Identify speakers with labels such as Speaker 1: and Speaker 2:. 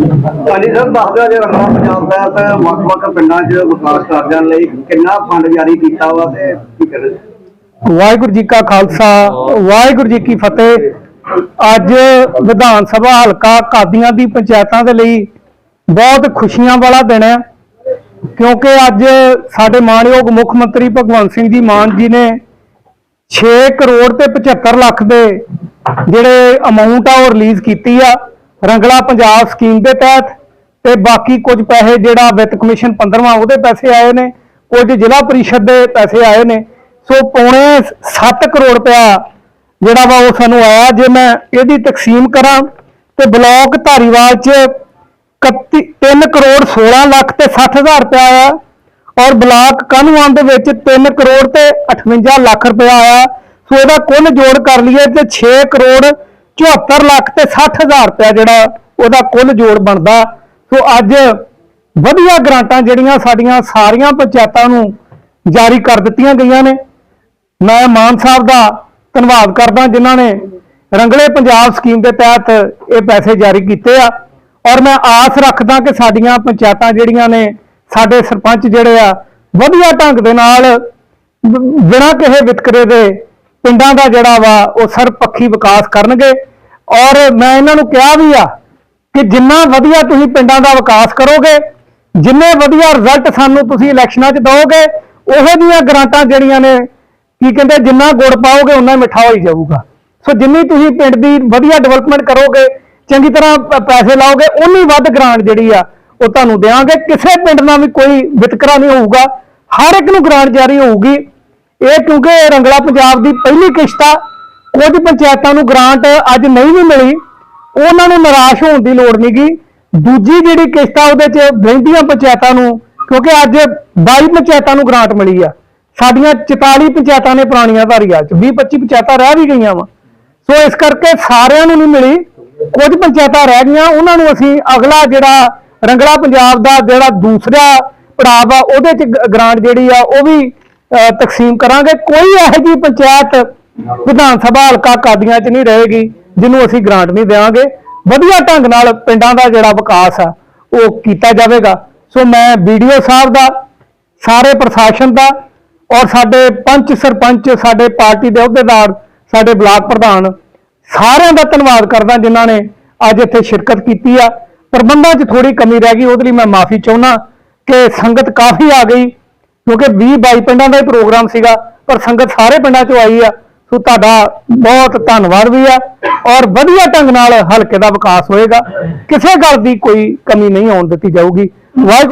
Speaker 1: ਹਾਂਜੀ ਸਰ, ਦੱਸ ਦਿਓ ਰੰਗਲਾ ਪੰਜਾਬ ਦਾ ਤੇ ਵੱਖ-ਵੱਖ ਪਿੰਡਾਂ 'ਚ ਵਿਕਾਸ ਕਾਰਜਾਂ ਲਈ ਕਿੰਨਾ ਫੰਡ ਜਾਰੀ ਕੀਤਾ ਵਾ ਤੇ ਕੀ ਕਰੇ
Speaker 2: ਵਾਹਿਗੁਰੂ ਜੀ ਕਾ ਖਾਲਸਾ, ਵਾਹਿਗੁਰੂ ਜੀ ਕੀ ਫਤਿਹ। ਅੱਜ ਵਿਧਾਨ ਸਭਾ ਹਲਕਾ ਕਾਦੀਆਂ ਦੀ ਪੰਚਾਇਤਾਂ ਦੇ ਲਈ ਬਹੁਤ ਖੁਸ਼ੀਆਂ ਵਾਲਾ ਦਿਨ ਹੈ, ਕਿਉਂਕਿ ਅੱਜ ਸਾਡੇ ਮਾਣਯੋਗ ਮੁੱਖ ਮੰਤਰੀ ਭਗਵੰਤ ਸਿੰਘ ਜੀ ਮਾਨ ਜੀ ਨੇ 6 ਕਰੋੜ ਤੇ 75 ਲੱਖ ਦੇ ਜਿਹੜੇ ਅਮਾਉਂਟ ਆ ਉਹ ਰਿਲੀਜ਼ ਕੀਤੀ ਆ। ਰੰਗਲਾ ਪੰਜਾਬ ਸਕੀਮ ਦੇ ਤਹਿਤ ਤੇ ਬਾਕੀ ਕੁਝ ਪੈਸੇ ਜਿਹੜਾ ਵਿੱਤ ਕਮਿਸ਼ਨ 15ਵਾਂ ਉਹਦੇ ਪੈਸੇ ਆਏ ਨੇ, ਕੁਝ ਜ਼ਿਲ੍ਹਾ ਪਰਿਸ਼ਦ ਦੇ ਪੈਸੇ ਆਏ ਨੇ। ਸੋ ਪੌਣੇ 7 ਕਰੋੜ ਰੁਪਇਆ ਜਿਹੜਾ ਵਾ ਉਹ ਸਾਨੂੰ ਆਇਆ। ਜੇ ਮੈਂ ਇਹਦੀ ਤਕਸੀਮ ਕਰਾਂ ਤੇ ਬਲਾਕ ਧਾਰੀਵਾਲ ਚ 31 3 ਕਰੋੜ 16 ਲੱਖ ਤੇ 60 ਹਜ਼ਾਰ ਰੁਪਇਆ ਆਇਆ ਔਰ ਬਲਾਕ ਕਾਨੂੰਨ ਦੇ ਵਿੱਚ 3 ਕਰੋੜ ਤੇ 58 ਲੱਖ ਰੁਪਇਆ ਆਇਆ। ਸੋ ਇਹਦਾ ਕੁੱਲ ਜੋੜ ਕਰ ਲਈਏ ਤੇ 6 ਕਰੋੜ 74 ਲੱਖ ਤੇ 60 ਹਜ਼ਾਰ ਰੁਪਇਆ ਜਿਹੜਾ ਉਹਦਾ ਕੁੱਲ ਜੋੜ ਬਣਦਾ। ਸੋ ਅੱਜ ਵਧੀਆ ਗ੍ਰਾਂਟਾਂ ਜਿਹੜੀਆਂ ਸਾਡੀਆਂ ਸਾਰੀਆਂ ਪੰਚਾਇਤਾਂ ਨੂੰ ਜਾਰੀ ਕਰ ਦਿੱਤੀਆਂ ਗਈਆਂ ਨੇ। ਮੈਂ ਮਾਨ ਸਾਹਿਬ ਦਾ ਧੰਨਵਾਦ ਕਰਦਾ ਜਿਨ੍ਹਾਂ ਨੇ ਰੰਗਲੇ ਪੰਜਾਬ ਸਕੀਮ ਦੇ ਤਹਿਤ ਇਹ ਪੈਸੇ ਜਾਰੀ ਕੀਤੇ ਆ। ਔਰ ਮੈਂ ਆਸ ਰੱਖਦਾ ਕਿ ਸਾਡੀਆਂ ਪੰਚਾਇਤਾਂ ਜਿਹੜੀਆਂ ਨੇ, ਸਾਡੇ ਸਰਪੰਚ ਜਿਹੜੇ ਆ, ਵਧੀਆ ਢੰਗ ਦੇ ਨਾਲ ਬਿਨਾਂ ਕਿਸੇ ਵਿਤਕਰੇ ਦੇ ਪਿੰਡਾਂ ਦਾ ਜਿਹੜਾ ਵਾ, ਉਹ ਸਰਪੱਖੀ ਵਿਕਾਸ ਕਰਨਗੇ। ਔਰ ਮੈਂ ਇਹਨਾਂ ਨੂੰ ਕਿਹਾ ਵੀ ਆ ਕਿ ਜਿੰਨਾ ਵਧੀਆ ਤੁਸੀਂ ਪਿੰਡਾਂ ਦਾ ਵਿਕਾਸ ਕਰੋਗੇ, ਜਿੰਨੇ ਵਧੀਆ ਰਿਜ਼ਲਟ ਸਾਨੂੰ ਤੁਸੀਂ ਇਲੈਕਸ਼ਨਾਂ 'ਚ ਦਿਓਗੇ, ਉਹੋ ਜਿਹੀਆਂ ਗ੍ਰਾਂਟਾਂ ਜਿਹੜੀਆਂ ਨੇ, ਕੀ ਕਹਿੰਦੇ, ਜਿੰਨਾ ਗੁੜ ਪਾਓਗੇ ਉਨਾ ਹੀ ਮਿੱਠਾ ਹੋਈ ਜਾਊਗਾ। ਸੋ ਜਿੰਨੀ ਤੁਸੀਂ ਪਿੰਡ ਦੀ ਵਧੀਆ ਡਿਵੈਲਪਮੈਂਟ ਕਰੋਗੇ, ਚੰਗੀ ਤਰ੍ਹਾਂ ਪੈਸੇ ਲਾਓਗੇ ਉਨੀ ਵੱਧ ਗ੍ਰਾਂਟ ਜਿਹੜੀ ਆ, ਉਹ ਤੁਹਾਨੂੰ ਦੇਵਾਂਗੇ ਕਿਸੇ ਪਿੰਡ ਨਾਲ ਵੀ ਕੋਈ ਵਿਤਕਰਾ ਨਹੀਂ ਹੋਊਗਾ। ਹਰ ਇੱਕ ਨੂੰ ਗ੍ਰਾਂਟ ਜਾਰੀ ਹੋਊਗੀ। ਇਹ ਕਿਉਂਕਿ ਰੰਗਲਾ ਪੰਜਾਬ ਦੀ ਪਹਿਲੀ ਕਿਸ਼ਤ ਆ, ਕੁਝ ਪੰਚਾਇਤਾਂ ਨੂੰ ਗ੍ਰਾਂਟ ਅੱਜ ਨਹੀਂ ਵੀ ਮਿਲੀ, ਉਹਨਾਂ ਨੂੰ ਨਿਰਾਸ਼ ਹੋਣ ਦੀ ਲੋੜ ਨਹੀਂਗੀ ਦੂਜੀ ਜਿਹੜੀ ਕਿਸ਼ਤ ਆ, ਉਹਦੇ 'ਚ ਰਹਿੰਦੀਆਂ ਪੰਚਾਇਤਾਂ ਨੂੰ, ਕਿਉਂਕਿ ਅੱਜ 22 ਪੰਚਾਇਤਾਂ ਨੂੰ ਗ੍ਰਾਂਟ ਮਿਲੀ ਆ। ਸਾਡੀਆਂ 44 ਪੰਚਾਇਤਾਂ ਨੇ ਪੁਰਾਣੀਆਂ ਧਾਰੀਆਂ 'ਚ 20 25 ਪੰਚਾਇਤਾਂ ਰਹਿ ਵੀ ਗਈਆਂ ਵਾ। ਸੋ ਇਸ ਕਰਕੇ ਸਾਰਿਆਂ ਨੂੰ ਨਹੀਂ ਮਿਲੀ, ਕੁਝ ਪੰਚਾਇਤਾਂ ਰਹਿ ਗਈਆਂ, ਉਹਨਾਂ ਨੂੰ ਅਸੀਂ ਅਗਲਾ ਜਿਹੜਾ ਰੰਗਲਾ ਪੰਜਾਬ ਦਾ ਜਿਹੜਾ ਦੂਸਰਾ ਪੜਾਅ ਆ ਉਹਦੇ 'ਚ ਗ- ਗ੍ਰਾਂਟ ਜਿਹੜੀ ਆ, ਉਹ ਵੀ ਤਕਸੀਮ ਕਰਾਂਗੇ। ਕੋਈ ਇਹੋ ਜਿਹੀ ਪੰਚਾਇਤ ਵਿਧਾਨ ਸਭਾ ਹਲਕਾ ਕਾਦੀਆਂ 'ਚ ਨਹੀਂ ਰਹੇਗੀ, ਜਿਹਨੂੰ ਅਸੀਂ ਗ੍ਰਾਂਟ ਨਹੀਂ ਦੇਵਾਂਗੇ ਵਧੀਆ ਢੰਗ ਨਾਲ ਪਿੰਡਾਂ ਦਾ ਜਿਹੜਾ ਵਿਕਾਸ ਆ, ਉਹ ਕੀਤਾ ਜਾਵੇਗਾ। ਸੋ ਮੈਂ ਵੀਡੀਓ ਸਾਹਿਬ ਦਾ, ਸਾਰੇ ਪ੍ਰਸ਼ਾਸਨ ਦਾ ਔਰ ਸਾਡੇ ਪੰਚ ਸਰਪੰਚ, ਸਾਡੇ ਪਾਰਟੀ ਦੇ ਅਹੁਦੇਦਾਰ, ਸਾਡੇ ਬਲਾਕ ਪ੍ਰਧਾਨ, ਸਾਰਿਆਂ ਦਾ ਧੰਨਵਾਦ ਕਰਦਾ ਜਿਨ੍ਹਾਂ ਨੇ ਅੱਜ ਇੱਥੇ ਸ਼ਿਰਕਤ ਕੀਤੀ ਆ। ਪ੍ਰਬੰਧਾਂ 'ਚ ਥੋੜੀ ਕਮੀ ਰਹਿ ਗਈ, ਉਹਦੇ ਲਈ ਮੈਂ ਮਾਫੀ ਚਾਹੁੰਦਾ ਕਿ ਸੰਗਤ ਕਾਫੀ ਆ ਗਈ। ਕਿਉਂਕਿ 20 22 ਪਿੰਡਾਂ ਦਾ ਹੀ ਪ੍ਰੋਗਰਾਮ ਸੀਗਾ, ਪਰ ਸੰਗਤ ਸਾਰੇ ਪਿੰਡਾਂ 'ਚੋਂ ਆਈ ਆ। ਸੋ ਤੁਹਾਡਾ ਬਹੁਤ ਧੰਨਵਾਦ ਵੀ ਆ ਔਰ ਵਧੀਆ ਢੰਗ ਨਾਲ ਹਲਕੇ ਦਾ ਵਿਕਾਸ ਹੋਏਗਾ। ਕਿਸੇ ਗੱਲ ਦੀ ਕੋਈ ਕਮੀ ਨਹੀਂ ਆਉਣ ਦਿੱਤੀ ਜਾਊਗੀ। ਵਾਹਿਗੁਰੂ